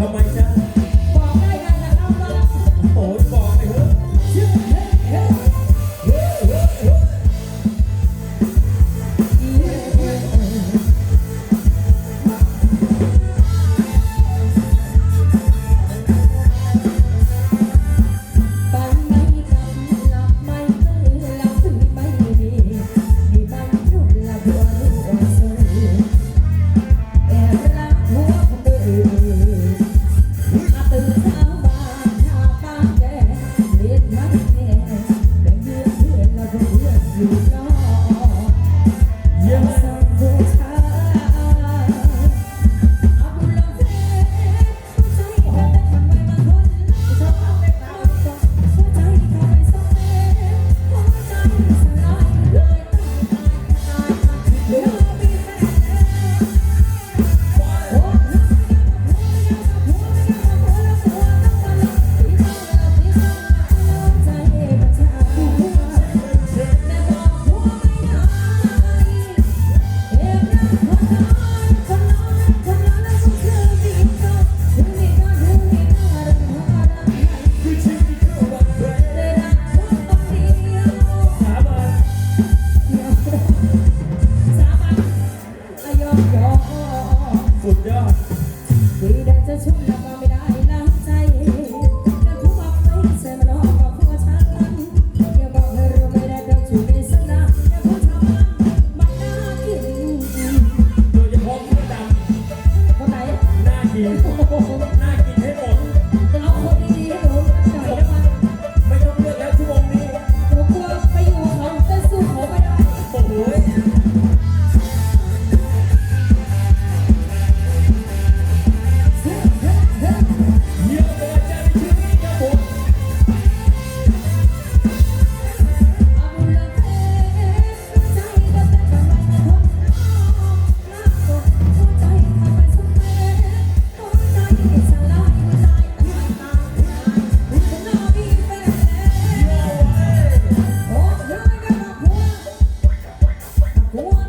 ทำไมจ๊ะ สุดยอดวีดาจะชุ่มน้ำมาไม่ได้น้ำใจแต่ผู้มาไปเสมอกับผู้ฉันอย่าบอกให้รู้ไม่ได้ต้องชูในสนามแต่ผู้ชาวบ้านมันน่ากินโดยเฉพาะผู้ดำคนไหน่ากิน What?